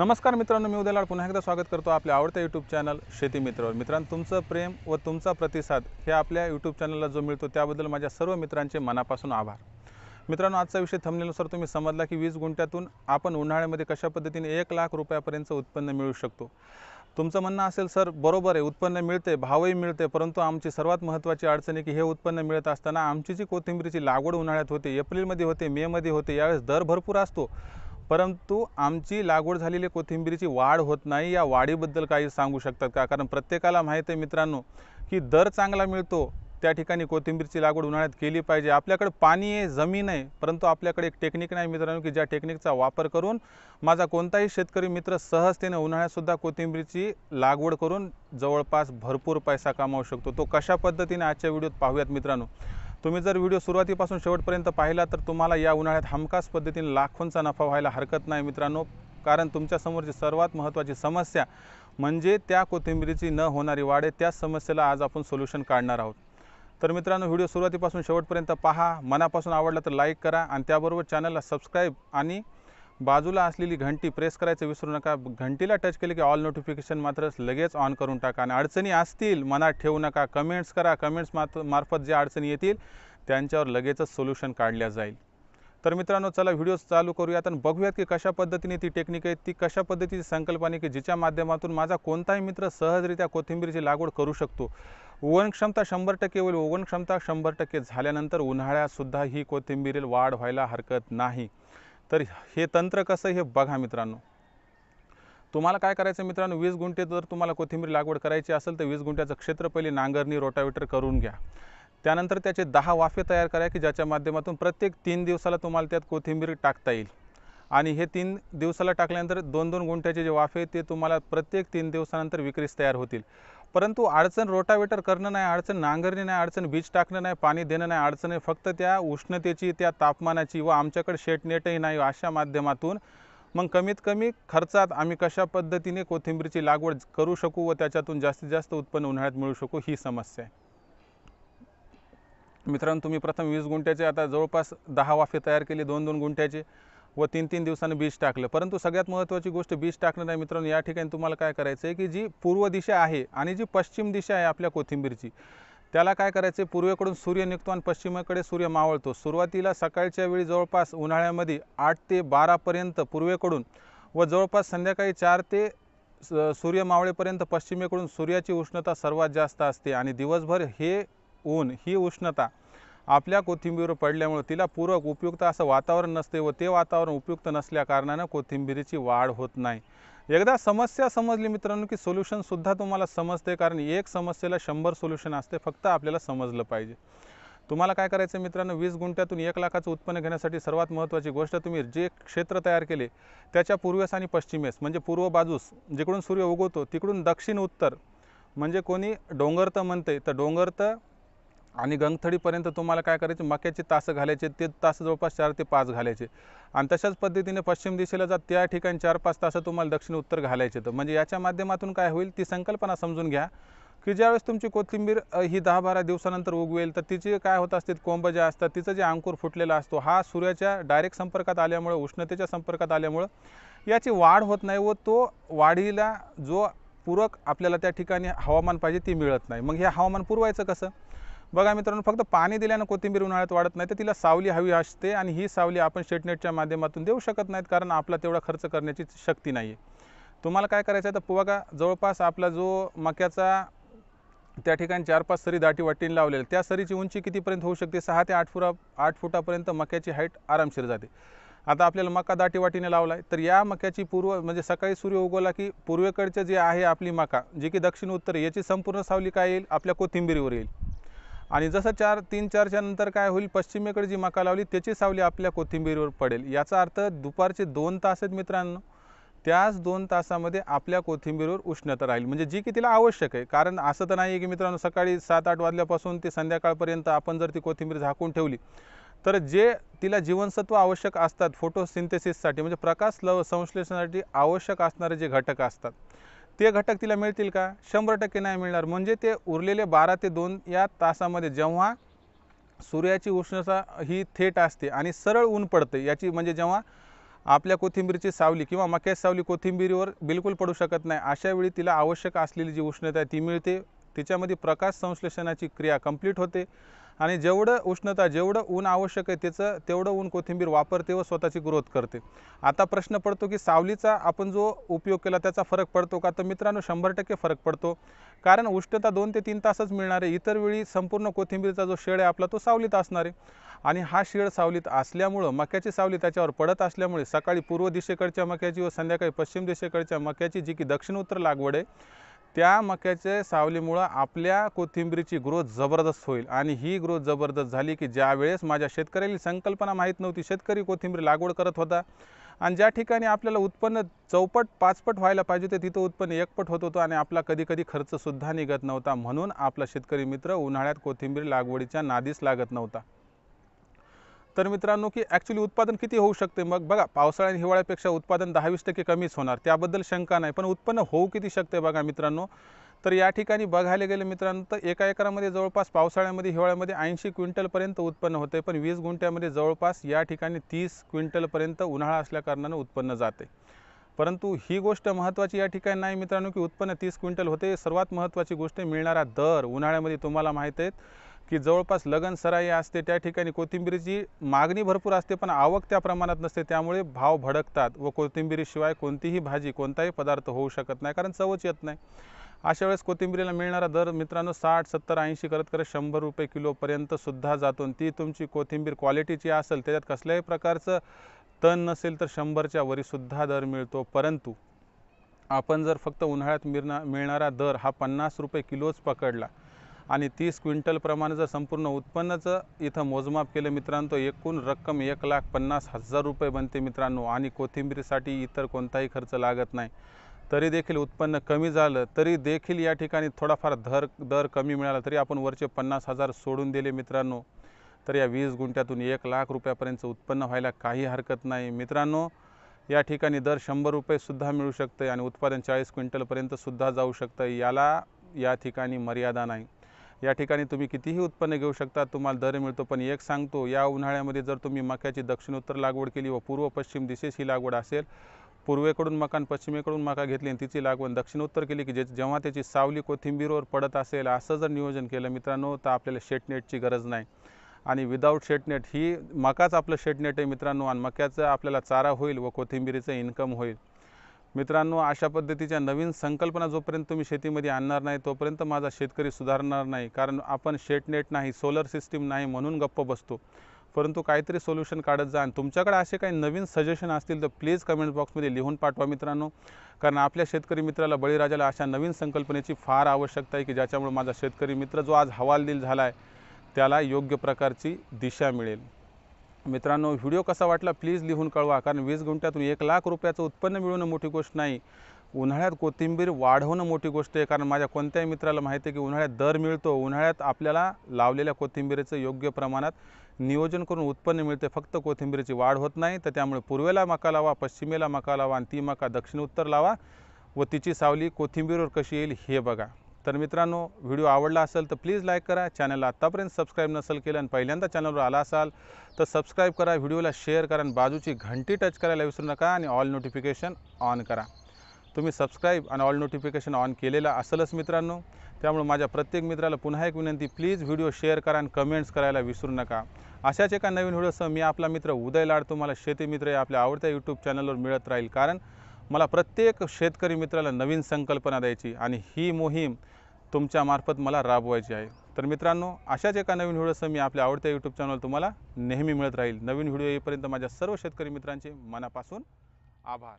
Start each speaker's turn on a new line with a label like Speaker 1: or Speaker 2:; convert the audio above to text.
Speaker 1: नमस्कार मित्रांनो मी उद्याला पुन्हा एकदा स्वागत करतो आपल्या आवडत्या यूट्यूब चॅनल शेती मित्रावर मित्रांनो तुमचं प्रेम व तुमचा प्रतिसाद हे आपल्या यूट्यूब चॅनलला जो मिळतो त्याबद्दल माझ्या सर्व मित्रांचे मनापासून आभार. मित्रांनो आजचा विषय थंबनेलनुसार तुम्ही समजला की वीस गुंठ्यातून आपण उन्हाळ्यामध्ये कशा पद्धतीने एक लाख रुपयापर्यंत उत्पन्न मिळू शकतो? तुमचं म्हणणं असेल सर बरोबर आहे उत्पन्न मिळते भावही मिळते परंतु आमची सर्वात महत्त्वाची अडचण आहे की हे उत्पन्न मिळत असताना आमची जी कोथिंबीरीची लागवड उन्हाळ्यात होते एप्रिलमध्ये होते मेमध्ये होते यावेळेस दर भरपूर असतो. परंतु आमची लागवड झालेली कोथिंबीरीची वाढ होत नाही. या वाढीबद्दल काही सांगू शकतात का? कारण प्रत्येकाला माहीत आहे मित्रांनो की दर चांगला मिळतो त्या ठिकाणी कोथिंबीरची लागवड उन्हाळ्यात केली पाहिजे. आपल्याकडे पाणी आहे जमीन आहे परंतु आपल्याकडे एक टेक्निक नाही मित्रांनो की ज्या टेक्निकचा वापर करून माझा कोणताही शेतकरी मित्र सहजतेने उन्हाळ्यातसुद्धा कोथिंबीरची लागवड करून जवळपास भरपूर पैसा कमावू शकतो. तो कशा पद्धतीने आजच्या व्हिडिओत पाहूयात मित्रांनो तुम्ही जर व्हिडिओ सुरुवातीपासून शेवटपर्यंत पाहिला तर तुम्हाला या उन्हाळ्यात हमखास पद्धतीने लाखोंचा नफा व्हायला हरकत नाही मित्रांनो. कारण तुमच्यासमोरची सर्वात महत्त्वाची समस्या म्हणजे त्या कोथिंबीरीची न होणारी वाढ आहे. त्या समस्येला आज आपण सोल्युशन काढणार आहोत. तर मित्रांनो व्हिडिओ सुरुवातीपासून शेवटपर्यंत पहा. मनापासून आवडला तर लाईक करा आणि त्याबरोबर चॅनलला सबस्क्राईब आणि बाजूला असलेली घंटी प्रेस करायचं विसरू नका. घंटीला टच केले की ऑल नोटिफिकेशन मात्र लगेच ऑन करून टाका. आणि अडचणी असतील मनात ठेवू नका. कमेंट्स करा. कमेंट्स मात मार्फत ज्या अडचणी येतील त्यांच्यावर लगेचच सोल्युशन काढल्या जाईल. तर मित्रांनो चला व्हिडिओ चालू करूयात आणि बघूयात की कशा पद्धतीने ती टेक्निक आहे ती कशा पद्धतीची संकल्पना की जिच्या माध्यमातून माझा कोणताही मित्र सहजरित्या कोथिंबीरीची लागवड करू शकतो. उगवण क्षमता शंभर टक्के होईल. क्षमता शंभर टक्के झाल्यानंतर उन्हाळ्यातसुद्धा ही कोथिंबीरील वाढ व्हायला हरकत नाही. तर हे तंत्र कसं हे बघा मित्रांनो. तुम्हाला काय करायचं मित्रांनो वीस गुंठे जर तुम्हाला कोथिंबीर लागवड करायची असेल तर वीस गुंठ्याचं क्षेत्र पहिले नांगरणी रोटावेटर करून घ्या. त्यानंतर त्याचे दहा वाफे तयार करा की ज्याच्या माध्यमातून प्रत्येक तीन दिवसाला तुम्हाला त्यात कोथिंबीर टाकता येईल. आणि हे तीन दिवसाला टाकल्यानंतर दोन दोन गुंठ्याचे जे वाफे ते तुम्हाला प्रत्येक तीन दिवसानंतर विक्रीस तयार होतील. परंतु अडचण रोटावेटर करणं नाही अडचण नांगरणी नाही अडचण बीज टाकणं नाही पाणी देणं नाही अडचण आहे फक्त त्या उष्णतेची त्या तापमानाची व आमच्याकडे शेट नेटही नाही अशा माध्यमातून. मग कमीत कमी खर्चात आम्ही कशा पद्धतीने कोथिंबीरची लागवड करू शकू व त्याच्यातून जास्तीत जास्त उत्पन्न उन्हाळ्यात मिळू शकू ही समस्या आहे. मित्रांनो तुम्ही प्रथम वीस गुंठ्याचे आता जवळपास दहा वाफे तयार केले दोन दोन गुंठ्याचे. व तीन तीन दिवसांनी बीज टाकलं. परंतु सगळ्यात महत्त्वाची गोष्ट बीज टाकणं नाही मित्रांनो. या ठिकाणी तुम्हाला काय करायचं आहे की जी पूर्व दिशा आहे आणि जी पश्चिम दिशा आहे आपल्या कोथिंबीरची त्याला काय करायचं आहे? पूर्वेकडून सूर्य निघतो आणि पश्चिमेकडे सूर्य मावळतो. सुरुवातीला सकाळच्या वेळी जवळपास उन्हाळ्यामध्ये आठ ते बारापर्यंत पूर्वेकडून व जवळपास संध्याकाळी चार ते स- सूर्य मावळेपर्यंत पश्चिमेकडून सूर्याची उष्णता सर्वात जास्त असते. आणि दिवसभर हे ऊन ही उष्णता आपल्या कोथिंबीर पडल्यामुळे तिला पूरक उपयुक्त असं वातावरण नसते व ते वातावरण उपयुक्त नसल्या कारणानं कोथिंबीरीची वाढ होत नाही. एकदा समस्या समजली मित्रांनो की सोल्युशनसुद्धा तुम्हाला समजते कारण एक समस्येला शंभर सोल्युशन असते फक्त आपल्याला समजलं पाहिजे. तुम्हाला काय करायचं मित्रांनो? वीस गुंठ्यातून एक लाखाचं उत्पन्न घेण्यासाठी सर्वात महत्त्वाची गोष्ट तुम्ही जे क्षेत्र तयार केले त्याच्या पूर्वेस आणि पश्चिमेस म्हणजे पूर्व बाजूस जिकडून सूर्य उगवतो तिकडून दक्षिण उत्तर म्हणजे कोणी डोंगरतं म्हणते तर डोंगरतं आणि गंगथडीपर्यंत तुम्हाला काय करायचे? मक्याचे तासं घालायचे ते तास जवळपास चार ते पाच घालायचे. आणि तशाच पद्धतीने पश्चिम दिशेला जात त्या ठिकाणी चार पाच तासं तुम्हाला दक्षिण उत्तर घालायचे. तर म्हणजे याच्या माध्यमातून काय होईल ती संकल्पना समजून घ्या. की ज्यावेळेस तुमची कोथिंबीर ही दहा बारा दिवसानंतर उगवेल तर तिचे काय होत असते कोंब जे असतात तिचं जे अंकुर फुटलेला असतो हा सूर्याच्या डायरेक्ट संपर्कात आल्यामुळं उष्णतेच्या संपर्कात आल्यामुळं याची वाढ होत नाही व तो वाढीला जो पूरक आपल्याला त्या ठिकाणी हवामान पाहिजे ती मिळत नाही. मग हे हवामान पुरवायचं कसं? बघा मित्रांनो फक्त पाणी दिल्यानं कोथिंबीर उन्हाळ्यात वाढत नाही तर तिला सावली हवी असते आणि ही सावली आपण शेटनेटच्या माध्यमातून देऊ शकत नाहीत कारण आपला तेवढा खर्च करण्याची शक्ती नाही आहे तुम्हाला काय करायचं आहे तर बघा जवळपास आपला जो मक्याचा त्या ठिकाणी चार पाच सरी दाटी वाटीने लावलेल्या त्या सरीची उंची कितीपर्यंत होऊ शकते? सहा ते आठ फुटा आठ फुटापर्यंत मक्याची हाईट आरामशीर जाते. आता आपल्याला मका दाटी वाटीने लावला आहे तर या मक्याची पूर्व म्हणजे सकाळी सूर्य उगवला की पूर्वेकडचं जे आहे आपली मका जी की दक्षिण उत्तर याची संपूर्ण सावली काय येईल? आपल्या कोथिंबीरीवर येईल. आणि जसं चार तीन चारच्या नंतर काय होईल पश्चिमेकडे जी मका लावली त्याची सावली आपल्या कोथिंबीरीवर पडेल. याचा अर्थ दुपारचे दोन तास आहेत मित्रांनो त्याच दोन तासामध्ये आपल्या कोथिंबीरीवर उष्णता राहील. म्हणजे जी की तिला आवश्यक आहे. कारण असं तर नाही आहे की मित्रांनो सकाळी सात आठ वाजल्यापासून ते संध्याकाळपर्यंत आपण जर ती कोथिंबीर झाकून ठेवली तर जे तिला जीवनसत्व आवश्यक असतात फोटोसिंथेसिससाठी म्हणजे प्रकाश लव संश्लेषणासाठी आवश्यक असणारे जे घटक असतात ते घटक तिला मिळतील का? शंभर टक्के नाही मिळणार. म्हणजे ते उरलेले बारा ते दोन या तासामध्ये जेव्हा सूर्याची उष्णता ही थेट असते आणि सरळ ऊन पडते याची म्हणजे जेव्हा आपल्या कोथिंबीरची सावली किंवा मक्याची सावली कोथिंबीरीवर बिलकुल पडू शकत नाही अशा वेळी तिला आवश्यक असलेली जी उष्णता आहे ती मिळते. तिच्यामध्ये प्रकाश संश्लेषणाची क्रिया कंप्लीट होते. आणि जेवढं उष्णता जेवढं ऊन आवश्यक आहे त्याचं तेवढं ऊन कोथिंबीर वापरते व स्वतःची ग्रोथ करते. आता प्रश्न पडतो की सावलीचा आपण जो उपयोग केला त्याचा फरक पडतो का? तर मित्रांनो शंभर टक्के फरक पडतो. कारण उष्णता दोन ते तीन तासच मिळणार आहे. इतर वेळी संपूर्ण कोथिंबीरचा जो शेड आहे आपला तो सावलीत असणार आहे. आणि हा शेड सावलीत असल्यामुळं मक्याची सावली त्याच्यावर पडत असल्यामुळे सकाळी पूर्व दिशेकडच्या मक्याची व संध्याकाळी पश्चिम दिशेकडच्या मक्याची जी की दक्षिण उत्तर लागवड आहे त्या मक्याच्या सावलीमुळं आपल्या कोथिंबीरीची ग्रोथ जबरदस्त होईल. आणि ही ग्रोथ जबरदस्त झाली की ज्या वेळेस माझ्या शेतकऱ्याला संकल्पना माहीत नव्हती शेतकरी कोथिंबीर लागवड करत होता. आणि ज्या ठिकाणी आपल्याला उत्पन्न चौपट पाचपट व्हायला पाहिजे ते तिथं उत्पन्न एकपट होत होतं आणि आपला कधी कधी खर्चसुद्धा निघत नव्हता. म्हणून आपला शेतकरी मित्र उन्हाळ्यात कोथिंबीर लागवडीच्या नादीस लागत नव्हता. तर मित्रांनो की ॲक्च्युली उत्पादन किती होऊ शकते? मग बघा पावसाळ्या आणि हिवाळ्यापेक्षा उत्पादन दहावीस टक्के कमीच होणार. त्याबद्दल शंका नाही पण उत्पन्न होऊ किती शकते बघा मित्रांनो? तर या ठिकाणी बघायला गेलं मित्रांनो तर एका एकरामध्ये जवळपास पावसाळ्यामध्ये हिवाळ्यामध्ये ऐंशी क्विंटलपर्यंत उत्पन्न होते पण वीस गुंठ्यामध्ये जवळपास या ठिकाणी तीस क्विंटलपर्यंत उन्हाळा असल्याकारणानं उत्पन्न जाते. परंतु ही गोष्ट महत्त्वाची या ठिकाणी नाही मित्रांनो की उत्पन्न तीस क्विंटल होते. सर्वात महत्त्वाची गोष्ट मिळणारा दर उन्हाळ्यामध्ये तुम्हाला माहीत आहेत. की जवळपास लगन सराई असते त्या ठिकाणी कोथिंबीरीची मागणी भरपूर असते पण आवक त्या प्रमाणात नसते त्यामुळे भाव भडकतात व कोथिंबीरीशिवाय कोणतीही भाजी कोणताही पदार्थ होऊ शकत नाही कारण चवच येत नाही. अशा वेळेस कोथिंबीरीला मिळणारा दर मित्रांनो साठ सत्तर ऐंशी करत करत शंभर रुपये किलोपर्यंतसुद्धा जातो आणि ती तुमची कोथिंबीर क्वालिटीची असेल त्याच्यात कसल्याही प्रकारचं तण नसेल तर शंभरच्या वरीसुद्धा दर मिळतो. परंतु आपण जर फक्त उन्हाळ्यात मिळणा मिळणारा दर हा पन्नास रुपये किलोच पकडला आणि तीस क्विंटलप्रमाणे जर संपूर्ण उत्पन्नाचं इथं मोजमाप केलं मित्रांनो एकूण रक्कम एक लाख पन्नास हजार रुपये बनते मित्रांनो. आणि कोथिंबीरीसाठी इतर कोणताही खर्च लागत नाही. तरी देखील उत्पन्न कमी झालं तरी देखील या ठिकाणी थोडाफार दर दर कमी मिळाला तरी आपण वरचे पन्नास हजार सोडून दिले मित्रांनो. तर या वीस गुंठ्यातून एक लाख रुपयापर्यंतचं उत्पन्न व्हायला काही हरकत नाही. मित्रांनो या ठिकाणी दर शंभर रुपयेसुद्धा मिळू शकतं आणि उत्पादन चाळीस क्विंटलपर्यंतसुद्धा जाऊ शकतं याला या ठिकाणी मर्यादा नाही. या ठिकाणी तुम्ही कितीही उत्पन्न घेऊ शकता तुम्हाला दर मिळतो पण एक सांगतो या उन्हाळ्यामध्ये जर तुम्ही मक्याची दक्षिण उत्तर लागवड केली व पूर्व पश्चिम दिशेस ही लागवड असेल पूर्वेकडून मका आणि पश्चिमेकडून मका घेतली आणि तिची लागवण दक्षिण उत्तर केली की जे जेव्हा त्याची सावली कोथिंबीरवर पडत असेल असं जर नियोजन केलं मित्रांनो तर आपल्याला शेटनेटची गरज नाही. आणि विदाऊट शेटनेट ही मकाच आपलं शेटनेट आहे मित्रांनो आणि मक्याचं आपल्याला चारा होईल व कोथिंबीरीचं इन्कम होईल. मित्रांनो अशा पद्धतीच्या नवीन संकल्पना जोपर्यंत तुम्ही शेतीमध्ये आणणार नाही तोपर्यंत माझा शेतकरी सुधारणार नाही. कारण आपण शेटनेट नाही सोलर सिस्टीम नाही म्हणून गप्प बसतो. परंतु काहीतरी सोल्युशन काढत जा. आणि तुमच्याकडे असे काही नवीन सजेशन असतील तर प्लीज कमेंट बॉक्समध्ये लिहून पाठवा मित्रांनो. कारण आपल्या शेतकरी मित्राला बळीराजाला अशा नवीन संकल्पनेची फार आवश्यकता आहे की ज्याच्यामुळे माझा शेतकरी मित्र जो आज हवालदिल झाला आहे त्याला योग्य प्रकारची दिशा मिळेल. मित्रांनो व्हिडिओ कसा वाटला प्लीज लिहून कळवा कारण वीस गुंठ्यातून एक लाख रुपयाचं उत्पन्न मिळवणं मोठी गोष्ट नाही. उन्हाळ्यात कोथिंबीर वाढवणं मोठी गोष्ट आहे कारण माझ्या कोणत्याही मित्राला माहिती आहे की उन्हाळ्यात दर मिळतो. उन्हाळ्यात आपल्याला लावलेल्या कोथिंबीरीचं योग्य प्रमाणात नियोजन करून उत्पन्न मिळते. फक्त कोथिंबीरीची वाढ होत नाही तर त्यामुळे पूर्वेला मका लावा पश्चिमेला मका लावा आणि ती मका दक्षिण उत्तर लावा व तिची सावली कोथिंबीरवर कशी येईल हे बघा. तर मित्रांनो व्हिडिओ आवडला असेल तर प्लीज लाईक करा. चॅनलला आत्तापर्यंत सबस्क्राईब नसेल केलं आणि पहिल्यांदा चॅनलवर आला असाल तर सबस्क्राईब करा व्हिडिओला शेअर करा आणि बाजूची घंटी टच करायला विसरू नका आणि ऑल नोटिफिकेशन ऑन करा. तुम्ही सबस्क्राईब आणि ऑल नोटिफिकेशन ऑन केलेलं असेलच मित्रांनो त्यामुळे माझ्या प्रत्येक मित्राला पुन्हा एक विनंती प्लीज व्हिडिओ शेअर करा आणि कमेंट्स करायला विसरू नका. अशाच एका नवीन व्हिडिओसह मी आपला मित्र उदय लाड तुम्हाला शेती मित्र या आपल्या आवडत्या यूट्यूब चॅनलवर मिळत राहील. कारण मला प्रत्येक शेतकरी मित्राला नवीन संकल्पना द्यायची आणि ही मोहीम तुमच्यामार्फत मला राबवायची आहे. तर मित्रांनो अशाच एका नवीन व्हिडिओसह मी आपल्या आवडत्या यूट्यूब चॅनल तुम्हाला नेहमी मिळत राहील. नवीन व्हिडिओ येईपर्यंत माझ्या सर्व शेतकरी मित्रांचे मनापासून आभार.